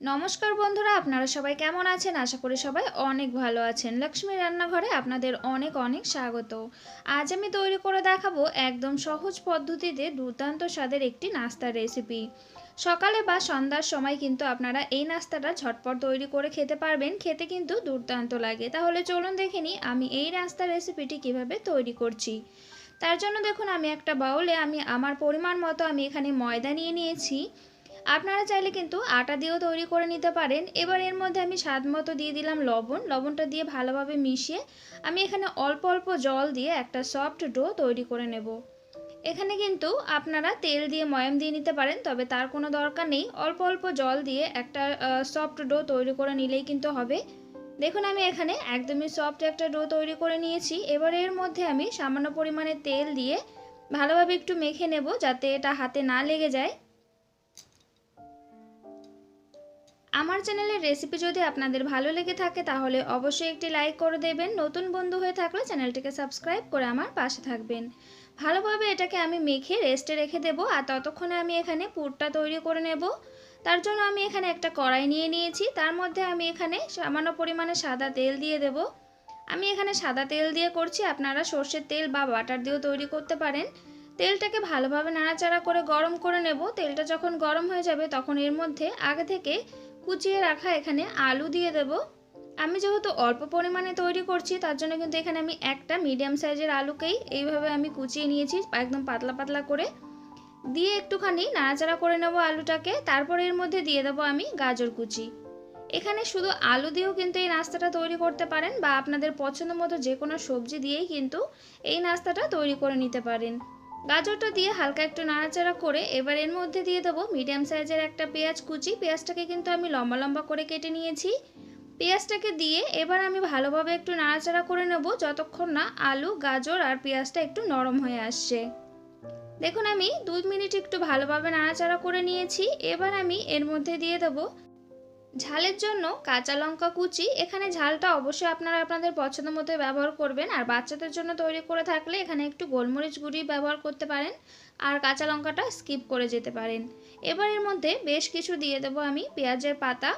নমস্কার বন্ধুরা, আপনারা সবাই কেমন আছেন? আশা করি সবাই অনেক ভালো আছেন। লক্ষ্মী রান্নাঘরে আপনাদের অনেক অনেক স্বাগত। আজ আমি তৈরি করে দেখাবো একদম সহজ পদ্ধতিতে দুর্দান্ত স্বাদের একটি নাস্তার রেসিপি। সকালে বা সন্ধ্যার সময় কিন্তু আপনারা এই নাস্তাটা ঝটপট তৈরি করে খেতে পারবেন। খেতে কিন্তু দুর্দান্ত লাগে। তাহলে চলুন দেখে নিই আমি এই নাস্তার রেসিপিটি কীভাবে তৈরি করছি। তার জন্য দেখুন, আমি একটা বাউলে আমি আমার পরিমাণ মতো আমি এখানে ময়দা নিয়ে নিয়েছি। আপনারা চাইলে কিন্তু আটা দিয়েও তৈরি করে নিতে পারেন। এবার এর মধ্যে আমি স্বাদ মতো দিয়ে দিলাম লবণ। লবণটা দিয়ে ভালোভাবে মিশিয়ে আমি এখানে অল্প অল্প জল দিয়ে একটা সফট ডো তৈরি করে নেব। এখানে কিন্তু আপনারা তেল দিয়ে ময়াম দিয়ে নিতে পারেন, তবে তার কোনো দরকার নেই। অল্প অল্প জল দিয়ে একটা সফট ডো তৈরি করে নিলেই কিন্তু হবে। দেখুন, আমি এখানে একদমই সফট একটা ডো তৈরি করে নিয়েছি। এবার এর মধ্যে আমি সামান্য পরিমাণে তেল দিয়ে ভালোভাবে একটু মেখে নেব যাতে এটা হাতে না লেগে যায়। আমার চ্যানেলের রেসিপি যদি আপনাদের ভালো লেগে থাকে, তাহলে অবশ্যই একটি লাইক করে দেবেন। নতুন বন্ধু হয়ে থাকলে চ্যানেলটিকে সাবস্ক্রাইব করে আমার পাশে থাকবেন। ভালোভাবে এটাকে আমি মেখে রেস্টে রেখে দেবো, আর ততক্ষণে আমি এখানে পুরটা তৈরি করে নেব। তার জন্য আমি এখানে একটা কড়াই নিয়ে নিয়েছি। তার মধ্যে আমি এখানে সামান্য পরিমাণে সাদা তেল দিয়ে দেব। আমি এখানে সাদা তেল দিয়ে করছি। আপনারা সর্ষের তেল বা বাটার দিয়েও তৈরি করতে পারেন। তেলটাকে ভালোভাবে নাড়াচাড়া করে গরম করে নেব। তেলটা যখন গরম হয়ে যাবে, তখন এর মধ্যে আগে থেকে কুচিয়ে রাখা এখানে আলু দিয়ে দেব। আমি যেহেতু অল্প পরিমাণে তৈরি করছি, তার জন্য কিন্তু এখানে আমি একটা মিডিয়াম সাইজের আলুকেই এইভাবে আমি কুচিয়ে নিয়েছি, একদম পাতলা পাতলা করে। দিয়ে একটুখানি নাড়াচাড়া করে নেব আলুটাকে, তারপর এর মধ্যে দিয়ে দেবো আমি গাজর কুচি। এখানে শুধু আলু দিয়েও কিন্তু এই নাস্তাটা তৈরি করতে পারেন বা আপনাদের পছন্দ মতো যে কোনো সবজি দিয়েই কিন্তু এই নাস্তাটা তৈরি করে নিতে পারেন। গাজরটা দিয়ে হালকা একটু নাড়াচাড়া করে এবার এর মধ্যে দিয়ে দেবো মিডিয়াম সাইজের একটা পেঁয়াজ কুচি। পেঁয়াজটাকে কিন্তু আমি লম্বা লম্বা করে কেটে নিয়েছি। পেঁয়াজটাকে দিয়ে এবার আমি ভালোভাবে একটু নাড়াচাড়া করে নেব যতক্ষণ না আলু, গাজর আর পেঁয়াজটা একটু নরম হয়ে আসছে। দেখুন আমি দুই মিনিট একটু ভালোভাবে নাড়াচাড়া করে নিয়েছি। এবার আমি এর মধ্যে দিয়ে দেবো ঝালের জন্য কাঁচা লঙ্কা কুচি। এখানে ঝালটা অবশ্যই আপনারা আপনাদের পছন্দ মতো ব্যবহার করবেন। আর বাচ্চাদের জন্য তৈরি করে থাকলে এখানে একটু গোলমরিচ গুঁড়ি ব্যবহার করতে পারেন। আর কাঁচা লঙ্কাটা স্কিপ করে যেতে পারেন। এবার এর মধ্যে বেশ কিছু দিয়ে দেবো আমি পেঁয়াজের পাতা।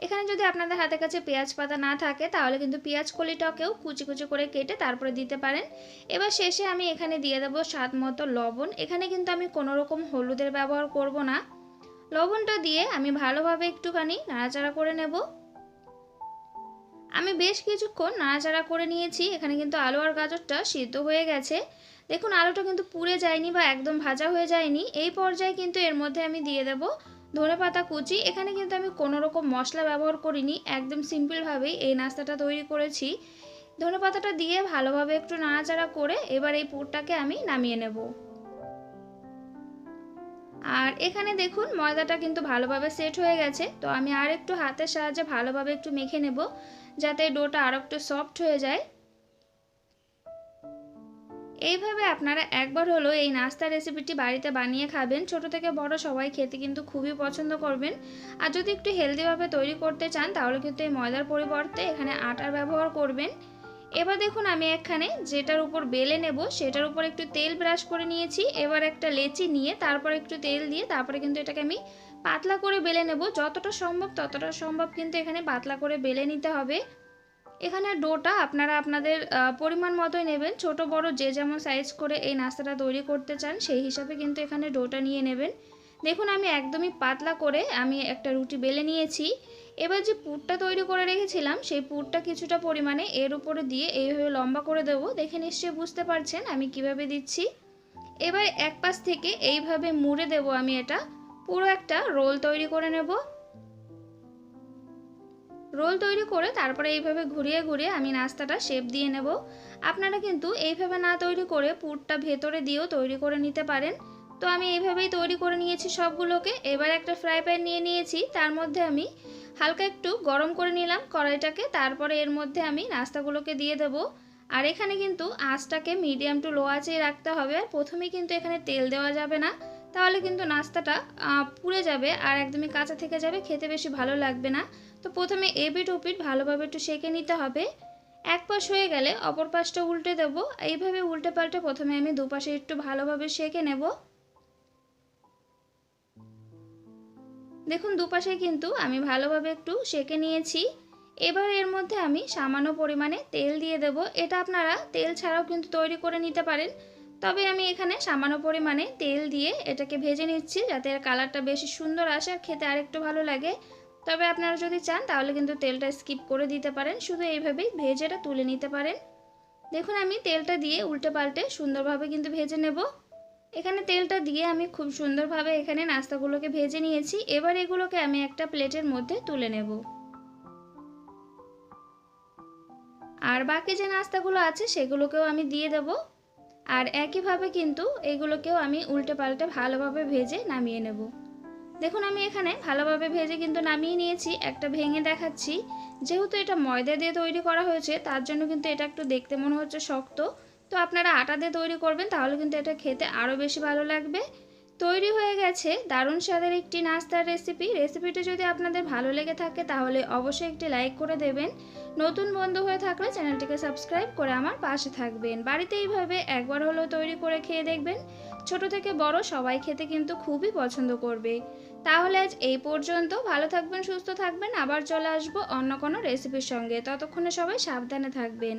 এখানে যদি আপনাদের হাতের কাছে পেঁয়াজ পাতা না থাকে, তাহলে কিন্তু পেঁয়াজ কলিটাকেও কুচি কুচি করে কেটে তারপরে দিতে পারেন। এবার শেষে আমি এখানে দিয়ে দেবো স্বাদ মতো লবণ। এখানে কিন্তু আমি কোনো রকম হলুদের ব্যবহার করব না। লবণটা দিয়ে আমি ভালোভাবে একটুখানি নাড়াচাড়া করে নেব। আমি বেশ কিছুক্ষণ নাড়াচাড়া করে নিয়েছি, এখানে কিন্তু আলু আর গাজরটা সিদ্ধ হয়ে গেছে। দেখুন, আলুটা কিন্তু পুড়ে যায়নি বা একদম ভাজা হয়ে যায়নি। এই পর্যায়ে কিন্তু এর মধ্যে আমি দিয়ে দেব ধনে পাতা কুচি। এখানে কিন্তু আমি কোনো রকম মশলা ব্যবহার করিনি, একদম সিম্পলভাবেই এই নাস্তাটা তৈরি করেছি। ধনে পাতাটা দিয়ে ভালোভাবে একটু নাড়াচাড়া করে এবার এই পুরটাকে আমি নামিয়ে নেব। এখানে দেখুন ময়দাটা কিন্তু ভালোভাবে সেট হয়ে গেছে। তো আমি আর একটু হাতের সাহায্যে ভালোভাবে একটু মেখে নেব, যাতে ডোটা আরও একটু সফট হয়ে যায়। এইভাবে আপনারা একবার হলো এই নাস্তা রেসিপিটি বাড়িতে বানিয়ে খাবেন। ছোট থেকে বড় সবাই খেতে কিন্তু খুবই পছন্দ করবেন। আর যদি একটু হেলদিভাবে তৈরি করতে চান, তাহলে কিন্তু এই ময়দার পরিবর্তে এখানে আটার ব্যবহার করবেন। এবার দেখুন আমি এখানে যেটার উপর বেলে নেব, সেটার উপর একটু তেল ব্রাশ করে নিয়েছি। এবার একটা লেচি নিয়ে তারপর একটু তেল দিয়ে তারপরে কিন্তু এটাকে আমি পাতলা করে বেলে নেব। যতটা সম্ভব ততটা সম্ভব কিন্তু এখানে পাতলা করে বেলে নিতে হবে। এখানে ডোটা আপনারা আপনাদের পরিমাণ মতোই নেবেন। ছোট বড় যে যেমন সাইজ করে এই নাস্তাটা তৈরি করতে চান, সেই হিসাবে কিন্তু এখানে ডোটা নিয়ে নেবেন। দেখুন আমি একদমই পাতলা করে আমি একটা রুটি বেলে নিয়েছি। এবার যে পুরটা তৈরি করে রেখেছিলাম, সেই পুরটা কিছুটা পরিমাণে এর উপরে দিয়ে এইভাবে লম্বা করে দেব। দেখে নিশ্চয়ই বুঝতে পারছেন আমি কীভাবে দিচ্ছি। এবার এক পাশ থেকে এইভাবে মুড়ে দেব আমি এটা। পুরো একটা রোল তৈরি করে নেব। রোল তৈরি করে তারপরে এইভাবে ঘুরিয়ে ঘুরিয়ে আমি নাস্তাটা শেপ দিয়ে নেব। আপনারা কিন্তু এইভাবে না তৈরি করে পুরটা ভেতরে দিয়েও তৈরি করে নিতে পারেন। তো আমি এইভাবেই তৈরি করে নিয়েছি সবগুলোকে। এবার একটা ফ্রাই প্যান নিয়ে নিয়েছি, তার মধ্যে আমি হালকা একটু গরম করে নিলাম কড়াইটাকে, তারপরে এর মধ্যে আমি নাস্তাগুলোকে দিয়ে দেব। আর এখানে কিন্তু আঁচটাকে মিডিয়াম টু লো আঁচেই রাখতে হবে, আর প্রথমেই কিন্তু এখানে তেল দেওয়া যাবে না। তাহলে কিন্তু নাস্তাটা পুড়ে যাবে আর একদমই কাঁচা থেকে যাবে, খেতে বেশি ভালো লাগবে না। তো প্রথমে এপিট ওপিট ভালোভাবে একটু সেঁকে নিতে হবে। এক পাশ হয়ে গেলে অপর পাশটা উল্টে দেবো। এইভাবে উল্টে পাল্টে প্রথমে আমি দুপাশে একটু ভালোভাবে সেঁকে নেব। দেখুন, দুপাশে কিন্তু আমি ভালোভাবে একটু সেকে নিয়েছি। এবার এর মধ্যে আমি সামান্য পরিমাণে তেল দিয়ে দেব। এটা আপনারা তেল ছাড়াও কিন্তু তৈরি করে নিতে পারেন। তবে আমি এখানে সামান্য পরিমাণে তেল দিয়ে এটাকে ভেজে নিচ্ছি যাতে এর কালারটা বেশি সুন্দর আসে আর খেতে আরেকটু ভালো লাগে। তবে আপনারা যদি চান, তাহলে কিন্তু তেলটা স্কিপ করে দিতে পারেন। শুধু এইভাবেই ভেজেটা তুলে নিতে পারেন। দেখুন, আমি তেলটা দিয়ে উল্টে পাল্টে সুন্দরভাবে কিন্তু ভেজে নেব। এখানে তেলটা দিয়ে আমি খুব সুন্দরভাবে এখানে নাস্তাগুলোকে ভেজে নিয়েছি। এবার এগুলোকে আমি একটা প্লেটের মধ্যে তুলে নেব। আর বাকি যে নাস্তাগুলো আছে, সেগুলোকেও আমি দিয়ে দেব। আর একইভাবে কিন্তু এগুলোকেও আমি উল্টে পাল্টে ভালোভাবে ভেজে নামিয়ে নেব। দেখুন, আমি এখানে ভালোভাবে ভেজে কিন্তু নামিয়ে নিয়েছি। একটা ভেঙে দেখাচ্ছি। যেহেতু এটা ময়দা দিয়ে তৈরি করা হয়েছে, তার জন্য কিন্তু এটা একটু দেখতে মনে হচ্ছে শক্ত। তো আপনারা আটা দিয়ে তৈরি করবেন, তাহলে কিন্তু এটা খেতে আরও বেশি ভালো লাগবে। তৈরি হয়ে গেছে দারুণ স্বাদের একটি নাস্তার রেসিপি রেসিপিটি যদি আপনাদের ভালো লেগে থাকে, তাহলে অবশ্যই একটি লাইক করে দেবেন। নতুন বন্ধু হয়ে থাকলে চ্যানেলটিকে সাবস্ক্রাইব করে আমার পাশে থাকবেন। বাড়িতে এইভাবে একবার হলেও তৈরি করে খেয়ে দেখবেন। ছোট থেকে বড় সবাই খেতে কিন্তু খুবই পছন্দ করবে। তাহলে আজ এই পর্যন্ত। ভালো থাকবেন, সুস্থ থাকবেন। আবার চলে আসব অন্য কোনো রেসিপির সঙ্গে। ততক্ষণে সবাই সাবধানে থাকবেন।